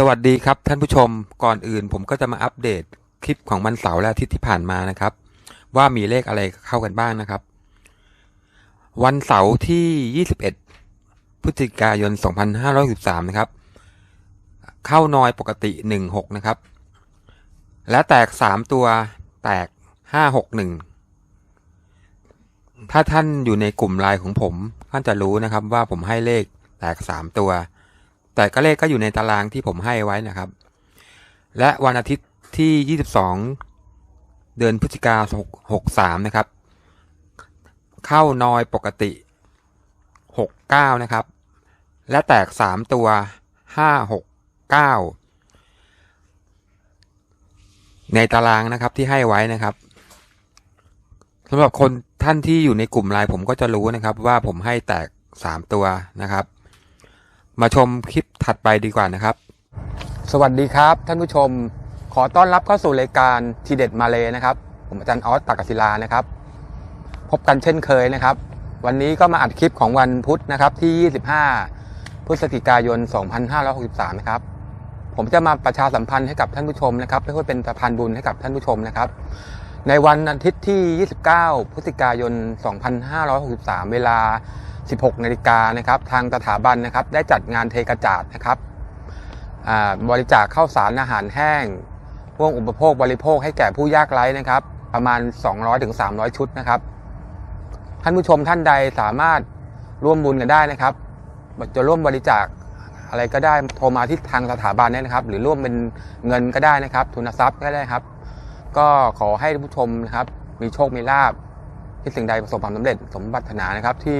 สวัสดีครับท่านผู้ชมก่อนอื่นผมก็จะมาอัปเดตคลิปของวันเสาร์และอาทิตย์ที่ผ่านมานะครับ ว่ามีเลขอะไรเข้ากันบ้างนะครับ วันเสาร์ที่ 21 พฤศจิกายน 2563 นะครับ เข้านอยปกติ 16 นะครับ และแตก 3 ตัวแตก 561 ถ้าท่านอยู่ในกลุ่มไลน์ของผมท่านจะรู้นะครับว่าผมให้เลขแตก 3 ตัว แต่ก็เลขก็อยู่ในตารางที่ผมให้ไว้นะครับ และวันอาทิตย์ที่ 22 เดือนพฤศจิกา63 นะครับ เข้านอยปกติ 69 นะครับ และแตก 3 ตัว 569 ในตารางนะครับที่ให้ไว้นะครับสำหรับคนท่านที่อยู่ในกลุ่มไลน์ผมก็จะรู้นะครับว่าผมให้แตก 3 ตัวนะครับ มาชมคลิปถัดไปดีกว่านะครับ สวัสดีครับ ท่านผู้ชม ขอต้อนรับเข้าสู่รายการทีเด็ดมาเลยนะครับ ผมอาจารย์ออสตักกศิลานะครับ พบกันเช่นเคยนะครับ วันนี้ก็มาอัดคลิปของวันพุธนะครับที่ 25 พฤศจิกายน 2563 นะครับผมจะมาประชาสัมพันธ์ให้กับท่านผู้ชมนะครับเพื่อเป็นสะพานบุญให้กับท่านผู้ชมนะครับ ในวันอาทิตย์ที่ 29 พฤศจิกายน 2563 เวลา 16 นาฬิกานะครับ ทางสถาบันนะครับ ได้จัดงานเทกระจาดนะครับบริจาคข้าวสารอาหารแห้งพวกอุปโภคบริโภคให้แก่ผู้ยากไร้นะครับ ประมาณ 200-300 ชุดนะครับ ท่านผู้ชมท่านใดสามารถร่วมบุญกันได้นะครับ จะร่วมบริจาคอะไรก็ได้โทรมาที่ทางสถาบันได้นะครับ หรือร่วมเป็นเงินก็ได้นะครับ ทุนทรัพย์ก็ได้ครับ ก็ขอให้ผู้ชมนะครับ มีโชคมีลาบที่สิ่งใดประสบความสำเร็จสมปรารถนานะครับ ที่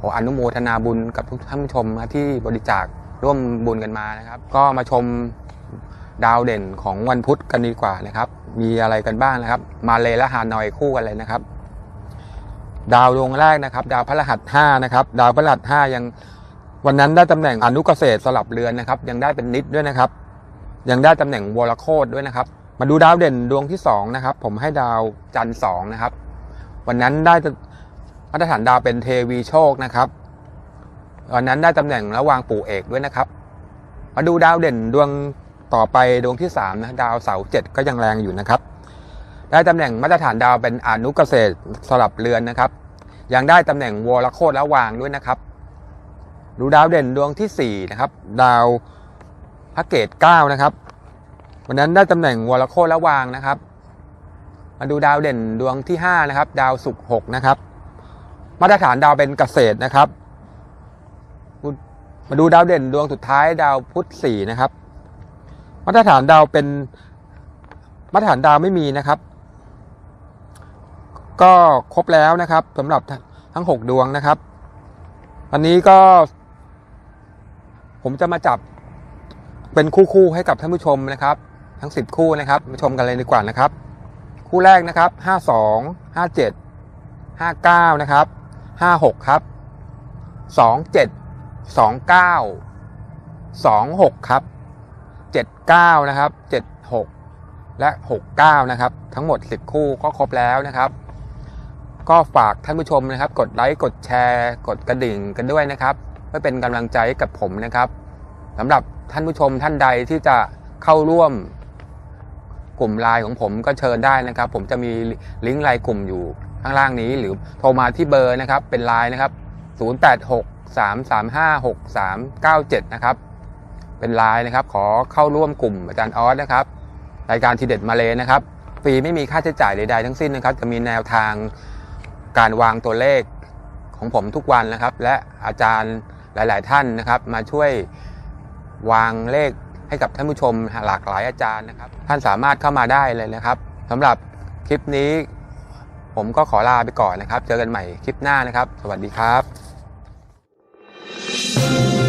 ขออนุโมทนาบุญกับทุกท่านผู้ชมที่บริจาคร่วมบุญกันมานะครับ ก็มาชมดาวเด่นของวันพุธกันดีกว่านะครับ มีอะไรกันบ้างนะครับ มาเลยและฮานอยคู่กันเลยนะครับ ดาวดวงแรกนะครับ ดาวพฤหัสห้านะครับ ดาวพฤหัสห้ายังวันนั้นได้ตำแหน่งอนุเกษตรสลับเรือนนะครับ ยังได้เป็นนิดด้วยนะครับ ยังได้ตำแหน่งวรโคตด้วยนะครับ มาดูดาวเด่นดวงที่สองนะครับ ผมให้ดาวจันทร์สองนะครับ วันนั้นได้มาตรฐานดาวเป็นเทวีโชคนะครับวันนั้นได้ตำแหน่งระหวางปู่เอกด้วยนะครับ มาดูดาวเด่นดวงต่อไปดวงที่สามนะดาวเสาเจ็ดก็ยังแรงอยู่นะครับ ได้ตำแหน่งมาตรฐานดาวเป็นอนุเกษตรสลับเรือนนะครับ ยังได้ตำแหน่งวรโคตและวางด้วยนะครับ ดูดาวเด่นดวงที่สี่นะครับ ดาวพระเกตเก้านะครับ วันนั้นได้ตำแหน่งวรโคตและวางนะครับ มาดูดาวเด่นดวงที่ห้านะครับ ดาวศุกร์หกนะครับ มาตรฐานดาวเป็นเกษตรนะครับ มาดูดาวเด่นดวงสุดท้าย ดาวพุธสี่นะครับ มาตรฐานดาวเป็นมาตรฐานดาวไม่มีนะครับ ก็ครบแล้วนะครับสำหรับทั้งหกดวงนะครับวันนี้ก็ ผมจะมาจับเป็นคู่ๆให้กับท่านผู้ชมนะครับ ทั้งสิบคู่นะครับ มาชมกันเลยดีกว่านะครับ คู่แรกนะครับห้าสองห้าเจ็ดห้าเก้านะครับห้าหกครับสองเจ็ดสองเก้าสองหกครับเจ็ดเก้านะครับเจ็ดหกและหกเก้านะครับ ทั้งหมดสิบคู่ก็ครบแล้วนะครับ ก็ฝากท่านผู้ชมนะครับ กดไลค์กดแชร์ กดกระดิ่งกันด้วยนะครับเพื่อเป็นกำลังใจกับผมนะครับสำหรับท่านผู้ชมท่านใดที่จะเข้าร่วม กลุ่มไลน์ของผมก็เชิญได้นะครับ ผมจะมีลิงก์ไลน์กลุ่มอยู่ข้างล่างนี้ หรือโทรมาที่เบอร์นะครับ เป็นไลน์นะครับ 086 335 6397 นะครับ เป็นไลน์นะครับ ขอเข้าร่วมกลุ่มอาจารย์ออสนะครับรายการทีเด็ดมาเลยนะครับฟรีไม่มีค่าใช้จ่ายใดๆทั้งสิ้นนะครับ จะมีแนวทางการวางตัวเลขของผมทุกวันนะครับ และอาจารย์หลาย ๆ ท่านนะครับ มาช่วยวางเลข ให้กับท่านผู้ชมหลากหลายอาจารย์นะครับ ท่านสามารถเข้ามาได้เลยนะครับสำหรับคลิปนี้ ผมก็ขอลาไปก่อนนะครับ เจอกันใหม่คลิปหน้านะครับ สวัสดีครับ